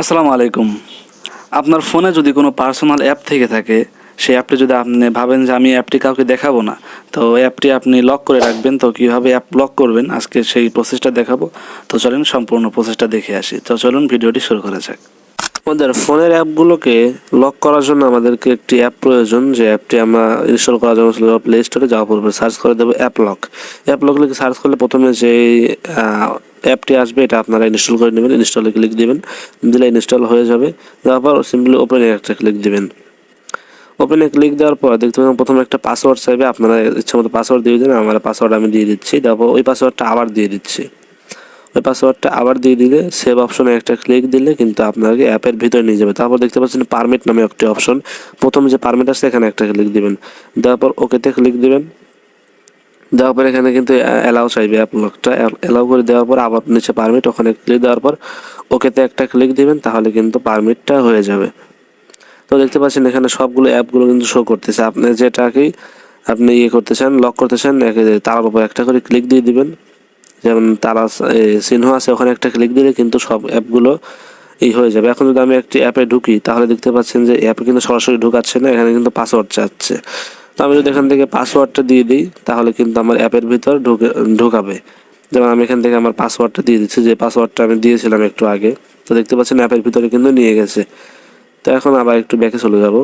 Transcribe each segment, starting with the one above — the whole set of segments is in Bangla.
আসসালামু আলাইকুম। আপনার ফোনে যদি কোনো পার্সোনাল অ্যাপ থেকে থাকে, সেই অ্যাপটি যদি আপনি ভাবেন যে আমি অ্যাপটি কাউকে দেখাবো না, তো অ্যাপটি আপনি লক করে রাখবেন। তো কীভাবে অ্যাপ লক করবেন? আজকে সেই প্রসেসটা দেখাবো। তো চলেন সম্পূর্ণ প্রসেসটা দেখে আসি। তো চলুন ভিডিওটি শুরু করা যাক। আমাদের ফোনের অ্যাপগুলোকে লক করার জন্য আমাদেরকে একটি অ্যাপ প্রয়োজন। যে অ্যাপটি আমরা ইনস্টল করার জন্য প্লে স্টোরে যাওয়ার পূর্বে সার্চ করে দেবো অ্যাপ লক অ্যাপ লক লিখে সার্চ করলে প্রথমে যে অ্যাপটি আসবে এটা আপনারা ইনস্টল করে নেবেন। ইনস্টলে ক্লিক দিবেন। দিলে ইনস্টল হয়ে যাবে। তারপর সিম্পলি ওপেনে একটা ক্লিক দিবেন। ওপেনে ক্লিক দেওয়ার পর দেখতে পাবেন প্রথমে একটা পাসওয়ার্ড চাইবে। আপনারা ইচ্ছা মতো পাসওয়ার্ড দিয়ে দেন। আমার পাসওয়ার্ড আমি দিয়ে দিচ্ছি। তারপর ওই পাসওয়ার্ডটা আবার দিয়ে দিচ্ছি। ওই পাসওয়ার্ডটা আবার দিয়ে দিলে সেভ অপশনে একটা ক্লিক দিলে কিন্তু আপনাকে অ্যাপের ভিতরে নিয়ে যাবে। তারপর দেখতে পাচ্ছেন পারমিট নামে একটি অপশন প্রথম যে পারমিট আছে এখানে একটা ক্লিক দিবেন। দেওয়ার পর ওকেতে ক্লিক দিবেন। দেওয়ার পর এখানে কিন্তু অ্যালাউ চাইবে অ্যাপ লকটা অ্যালাউ করে দেওয়ার পর আবার নিচে পারমিট ওখানে ক্লিক দেওয়ার পর ওকেতে একটা ক্লিক দিবেন, তাহলে কিন্তু পারমিটটা হয়ে যাবে। তো দেখতে পাচ্ছেন এখানে সবগুলো অ্যাপগুলো কিন্তু শো করতেছে। আপনি যেটাকেই আপনি ইয়ে করতে চান লক করতে চান তার উপর একটা করে ক্লিক দিয়ে দিবেন। যেমন তারা চিহ্ন আছে, ওখানে একটা ক্লিক দিলে কিন্তু সব অ্যাপগুলো এই হয়ে যাবে। এখন যদি আমি একটি অ্যাপে ঢুকি, তাহলে দেখতে পাচ্ছেন যে অ্যাপে কিন্তু সরাসরি ঢুকাচ্ছে না, এখানে কিন্তু পাসওয়ার্ড চাচ্ছে। তো আমি যদি এখান থেকে পাসওয়ার্ডটা দিয়ে দিই, তাহলে কিন্তু আমার অ্যাপের ভিতর ঢুকে, ঢুকাবে। যেমন আমি এখান থেকে আমার পাসওয়ার্ডটা দিয়ে দিচ্ছি, যে পাসওয়ার্ডটা আমি দিয়েছিলাম একটু আগে, তো দেখতে পাচ্ছেন অ্যাপের ভিতরে কিন্তু নিয়ে গেছে। তো এখন আবার একটু ব্যাকে চলে যাব।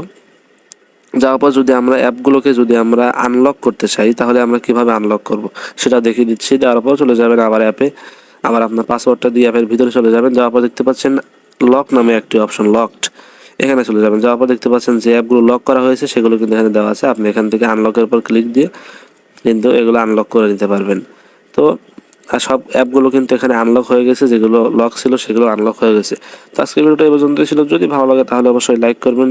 যাওয়ার পর যদি আমরা অ্যাপগুলোকে যদি আমরা আনলক করতে চাই, তাহলে আমরা কীভাবে আনলক করব? সেটা দেখিয়ে দিচ্ছি। দেওয়ার পর চলে যাবেন আবার অ্যাপে আবার আপনার পাসওয়ার্ডটা দিয়ে অ্যাপের ভিতরে চলে যাবেন। যাওয়ার পর দেখতে পাচ্ছেন লক নামে একটি অপশন লকড এখানে চলে যাবেন। যাওয়ার পর দেখতে পাচ্ছেন যে অ্যাপগুলো লক করা হয়েছে, সেগুলো কিন্তু এখানে দেওয়া আছে। আপনি এখান থেকে আনলকের উপর ক্লিক দিয়ে কিন্তু এগুলো আনলক করে নিতে পারবেন। তো, আর সব অ্যাপগুলো কিন্তু এখানে আনলক হয়ে গেছে। যেগুলো লক ছিল, সেগুলো আনলক হয়ে গেছে। তো আজকের ভিডিওটা এই পর্যন্ত ছিল। যদি ভালো লাগে তাহলে অবশ্যই লাইক করবেন।